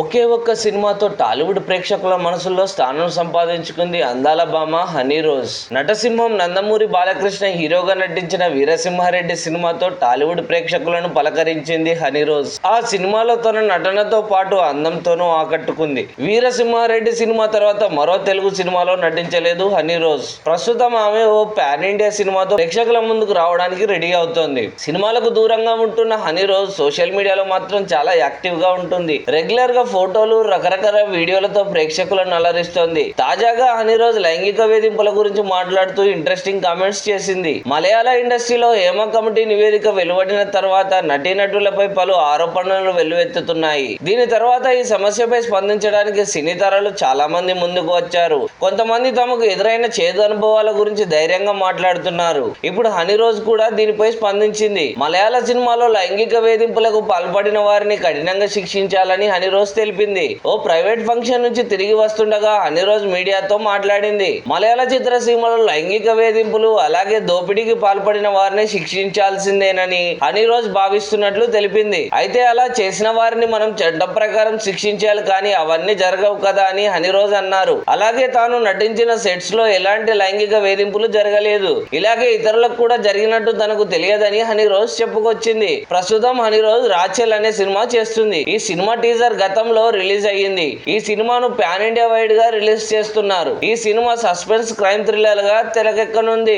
ఒకే ఒక్క సినిమాతో టాలీవుడ్ ప్రేక్షకుల మనసుల్లో స్థానం సంపాదించుకుంది అందాల బామ హనీ రోజ్. నటసింహం నందమూరి బాలకృష్ణ హీరోగా నటించిన వీరసింహారెడ్డి సినిమాతో టాలీవుడ్ ప్రేక్షకులను పలకరించింది హనీ రోజ్. ఆ సినిమాలో తన నటనతో పాటు అందంతోనూ ఆకట్టుకుంది. వీరసింహారెడ్డి సినిమా తర్వాత మరో తెలుగు సినిమాలో నటించలేదు హనీ రోజ్. ప్రస్తుతం ఆమె ఓ పాన్ ఇండియా సినిమాతో ప్రేక్షకుల ముందుకు రావడానికి రెడీ అవుతోంది. సినిమాలకు దూరంగా ఉంటున్న హనీ రోజ్ సోషల్ మీడియాలో మాత్రం చాలా యాక్టివ్గా ఉంటుంది. రెగ్యులర్గా ఫోటోలు రకరకాల వీడియోలతో ప్రేక్షకులను అలరిస్తోంది. తాజాగా హనీ రోజ్ లైంగిక వేధింపుల గురించి మాట్లాడుతూ ఇంట్రెస్టింగ్ కామెంట్స్ చేసింది. మలయాళ ఇండస్ట్రీలో హేమ కమిటీ నివేదిక వెలువడిన తర్వాత నటీనటులపై పలు ఆరోపణలు వెల్లువెత్తుతున్నాయి. దీని తర్వాత ఈ సమస్యపై స్పందించడానికి సినీ తారలు చాలా మంది ముందుకు వచ్చారు. కొంతమంది తమకు ఎదురైన చేదు అనుభవాల గురించి ధైర్యంగా మాట్లాడుతున్నారు. ఇప్పుడు హనీరోజ్ కూడా దీనిపై స్పందించింది. మలయాళ సినిమాలో లైంగిక వేధింపులకు పాల్పడిన వారిని కఠినంగా శిక్షించాలని హనీ రోజ్ తెలిపింది. ఓ ప్రైవేట్ ఫంక్షన్ నుంచి తిరిగి వస్తుండగా హనీ మీడియాతో మాట్లాడింది. మలయాళ చిత్రసీమలో లైంగిక వేధింపులు అలాగే దోపిడీకి పాల్పడిన వారిని శిక్షించాల్సిందేనని హనీ భావిస్తున్నట్లు తెలిపింది. అయితే అలా చేసిన వారిని మనం చట్టం ప్రకారం శిక్షించాలి కానీ అవన్నీ జరగవు కదా అని హనీ రోజ్ అన్నారు. అలాగే తాను నటించిన సెట్స్లో ఎలాంటి లైంగిక వేధింపులు జరగలేదు. ఇలాగే ఇతరులకు కూడా జరిగినట్టు తనకు తెలియదని హనీ రోజ్ చెప్పుకొచ్చింది. ప్రస్తుతం హనీరోజ్ రాచెల్ అనే సినిమా చేస్తుంది. ఈ సినిమా టీజర్ గత గతంలో రిలీజ్ అయ్యింది. ఈ సినిమాను పాన్ ఇండియా వైడ్గా రిలీజ్ చేస్తున్నారు. ఈ సినిమా సస్పెన్స్ క్రైమ్ థ్రిల్లర్గా తెరకెక్కనుంది.